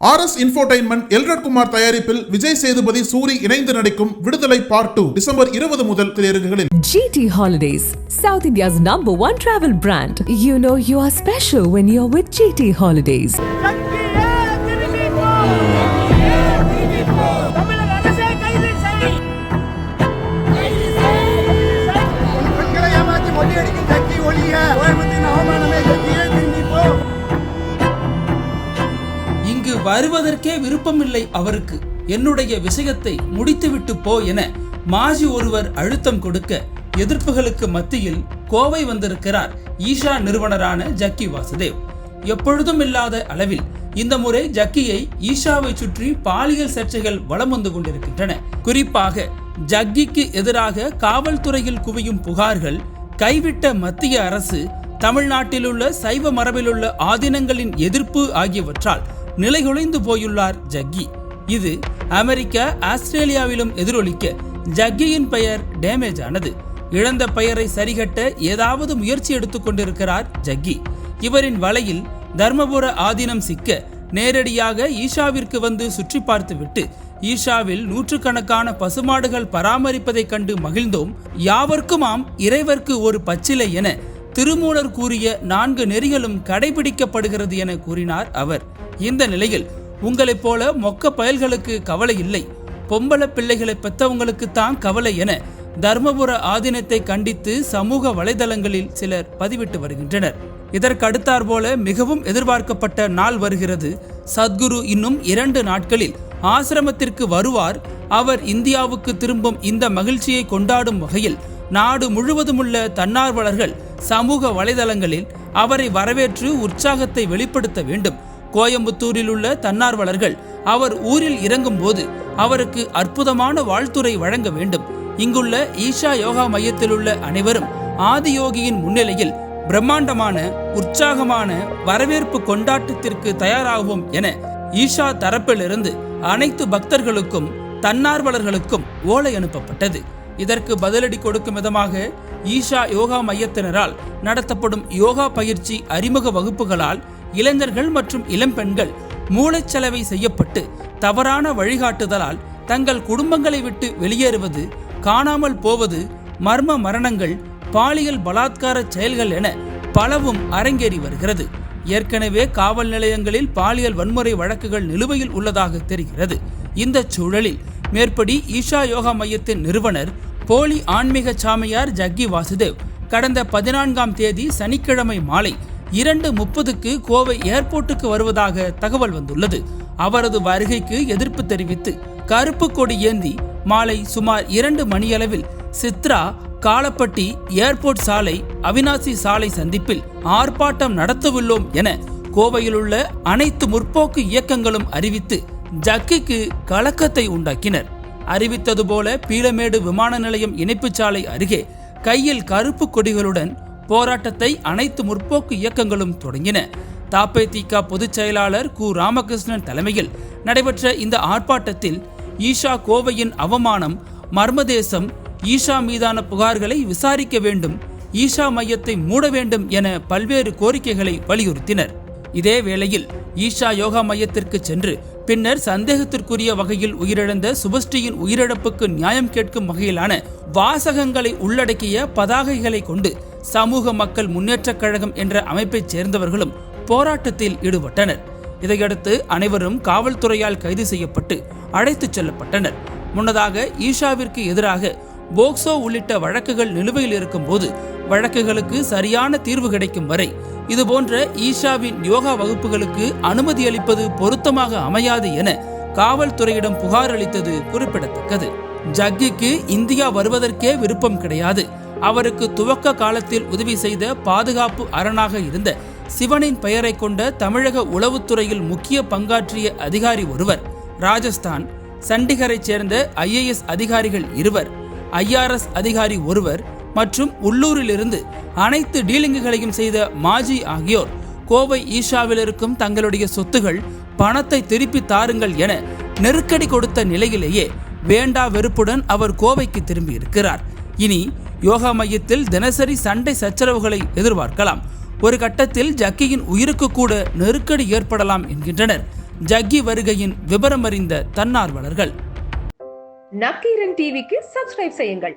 R S infotainment Elred Kumar தயாரிப்பில் விஜய் சேதுபதி சூரி இணைந்து நடிக்கும் விடுதலை பார்ட் டூ டிசம்பர் இருபது முதல் திரையரங்குகளில் GT Holidays, South India's number one travel brand. You know you are special when you're with GT Holidays. சக்தியே வருவதற்கே விருப்பமில்லை அவருக்கு. என்னுடைய விஷயத்தை முடித்துவிட்டு போ என மாஜி ஒருவர் அழுத்தம் கொடுக்க எதிர்ப்புகளுக்கு மத்தியில் கோவை வந்திருக்கிறார் ஈஷா நிறுவனரான ஜக்கி வாசுதேவ். எப்பொழுதும் இல்லாத அளவில் இந்த முறை ஜக்கியை ஈஷாவை சுற்றி பாலியல் சர்ச்சைகள் வலம் வந்து கொண்டிருக்கின்றன. குறிப்பாக ஜக்கிக்கு எதிராக காவல்துறையில் குவியும் புகார்கள் கைவிட்ட மத்திய அரசு தமிழ்நாட்டிலுள்ள சைவ மரபிலுள்ள ஆதீனங்களின் எதிர்ப்பு ஆகியவற்றால் நிலைகுலைந்து போயுள்ளார் ஜக்கி. இது அமெரிக்கா ஆஸ்திரேலியாவிலும் எதிரொலிக்க ஜக்கியின் பெயர் டேமேஜ் ஆனது. இழந்த பெயரை சரிகட்ட ஏதாவது முயற்சி எடுத்துக் கொண்டிருக்கிறார் ஜக்கி. இவரின் வலையில் தர்மபுர ஆதீனம் சிக்க நேரடியாக ஈஷாவிற்கு வந்து சுற்றி பார்த்துவிட்டு ஈஷாவில் நூற்றுக்கணக்கான பசுமாடுகள் பராமரிப்பதைக் கண்டு மகிழ்ந்தோம். யாவர்க்குமாம் இறைவர்க்கு ஒரு பச்சிலை என திருமூலர் கூறிய நான்கு நெறிகளும் கடைபிடிக்கப்படுகிறது என கூறினார் அவர். இந்த நிலையில் உங்களைப் போல மொக்க பயல்களுக்கு கவலை இல்லை. பொம்பள பிள்ளைகளை பெற்றவங்களுக்குத்தான் தான் கவலை என தர்மபுர ஆதீனத்தை கண்டித்து சமூக வலைதளங்களில் சிலர் பதிவிட்டு வருகின்றனர். இதற்கடுத்தார் போல மிகவும் எதிர்பார்க்கப்பட்ட நாள் வருகிறது. சத்குரு இன்னும் இரண்டு நாட்களில் ஆசிரமத்திற்கு வருவார். அவர் இந்தியாவுக்கு திரும்பும் இந்த மகிழ்ச்சியை கொண்டாடும் வகையில் நாடு முழுவதுமுள்ள தன்னார்வலர்கள் சமூக வலைதளங்களில் அவரை வரவேற்று உற்சாகத்தை வெளிப்படுத்த வேண்டும். கோயம்புத்தூரில் உள்ள தன்னார்வலர்கள் அவர் ஊரில் இறங்கும் போது அவருக்கு அற்புதமான வாழ்த்துரை வழங்க வேண்டும். இங்குள்ள ஈஷா யோகா மையத்தில் உள்ள அனைவரும் ஆதியோகியின் முன்னிலையில் பிரம்மாண்டமான உற்சாகமான வரவேற்பு கொண்டாட்டத்திற்கு தயாராகும் என ஈஷா தரப்பிலிருந்து அனைத்து பக்தர்களுக்கும் தன்னார்வலர்களுக்கும் ஓலை அனுப்பப்பட்டது. இதற்கு பதிலடி கொடுக்கும் விதமாக ஈஷா யோகா மையத்தினரால் நடத்தப்படும் யோகா பயிற்சி அறிமுக வகுப்புகளால் இளைஞர்கள் மற்றும் இளம்பெண்கள் மூளைச்சலவை செய்யப்பட்டு தவறான வழிகாட்டுதலால் தங்கள் குடும்பங்களை விட்டு வெளியேறுவது காணாமல் போவது மர்ம மரணங்கள் பாலியல் பலாத்கார செயல்கள் என பலவும் அரங்கேறி வருகிறது. ஏற்கனவே காவல் நிலையங்களில் பாலியல் வன்முறை வழக்குகள் நிலுவையில் உள்ளதாக தெரிகிறது. இந்த சூழலில் மேற்படி ஈஷா யோகா மையத்தின் நிறுவனர் போலி ஆன்மீக சாமியார் ஜக்கி வாசுதேவ். கடந்த பதினான்காம் தேதி சனிக்கிழமை மாலை இரண்டு முப்பதுக்கு கோவை ஏர்போர்ட்டுக்கு வருவதாக தகவல் வந்துள்ளது. அவரது வருகைக்கு எதிர்ப்பு தெரிவித்து கருப்பு கொடி ஏந்தி மாலை சுமார் இரண்டு மணியளவில் சித்ரா காலப்பட்டி ஏர்போர்ட் சாலை அவினாசி சாலை சந்திப்பில் ஆர்ப்பாட்டம் நடத்தவுள்ளோம் என கோவையிலுள்ள அனைத்து முற்போக்கு இயக்கங்களும் அறிவித்து ஜக்கிக்கு கலக்கத்தை உண்டாக்கினர். அறிவித்தது போல பீளமேடு விமான நிலையம் இணைப்பு சாலை அருகே கையில் கருப்பு கொடிகளுடன் போராட்டத்தை அனைத்து முற்போக்கு இயக்கங்களும் தொடங்கின. தாப்பேதிக பொதுச் செயலாளர் கு. ராமகிருஷ்ணன் தலைமையில் நடைபெற்ற இந்த ஆர்ப்பாட்டத்தில் ஈஷா கோவையின் அவமானம் மர்மதேசம் ஈஷா மீதான புகார்களை விசாரிக்க வேண்டும் ஈஷா மையத்தை மூட வேண்டும் என பல்வேறு கோரிக்கைகளை வலியுறுத்தினர். இதே வேளையில் ஈஷா யோகா மையத்திற்கு சென்று பின்னர் சந்தேகத்திற்குரிய வகையில் உயிரிழந்த சுபஸ்ரீயின் உயிரிழப்புக்கு நியாயம் கேட்கும் வகையிலான வாசகங்களை உள்ளடக்கிய பதாகைகளை கொண்டு சமூக மக்கள் முன்னேற்றக் கழகம் என்ற அமைப்பைச் சேர்ந்தவர்களும் போராட்டத்தில் ஈடுபட்டனர். இதையடுத்து அனைவரும் காவல்துறையால் கைது செய்யப்பட்டு அழைத்துச் செல்லப்பட்டனர். முன்னதாக ஈஷாவிற்கு எதிராக போக்சோ உள்ளிட்ட வழக்குகள் நிலுவையில் இருக்கும்போது வழக்குகளுக்கு சரியான தீர்வு கிடைக்கும் வரை இதுபோன்ற ஈஷாவின் யோகா வகுப்புகளுக்கு அனுமதி அளிப்பது பொருத்தமாக அமையாது என காவல்துறையிடம் புகார் அளித்தது குறிப்பிடத்தக்கது. ஜக்கிக்கு இந்தியா வருவதற்கே விருப்பம் கிடையாது. அவருக்கு துவக்க காலத்தில் உதவி செய்த பாதுகாப்பு அரணாக இருந்த சிவனின் பெயரை கொண்ட தமிழக உளவுத்துறையில் முக்கிய பங்காற்றிய அதிகாரி ஒருவர் ராஜஸ்தான். சண்டிகரைச் சேர்ந்த ஐஏஎஸ் அதிகாரிகள் இருவர் ஐஆர்எஸ் அதிகாரி ஒருவர் மற்றும் உள்ளூரிலிருந்து அனைத்து டீலிங்குகளையும் செய்த மாஜி ஆகியோர் கோவை ஈஷாவில் இருக்கும் தங்களுடைய சொத்துகள் பணத்தை திருப்பி தாருங்கள் என நெருக்கடி கொடுத்த நிலையிலேயே வேண்டா வெறுப்புடன் அவர் கோவைக்கு திரும்பி இருக்கிறார் இனி யோகா மையத்தில் தினசரி சண்டை சச்சரவுகளை எதிர்பார்க்கலாம். ஒரு கட்டத்தில் ஜக்கியின் உயிருக்கு கூட நெருக்கடி ஏற்படலாம் என்கின்றனர். ஜக்கி வருகையின் விவரமறிந்த தன்னார்வலர்கள். நக்கீரன் டிவிக்கு சப்ஸ்கிரைப் செய்யுங்கள்.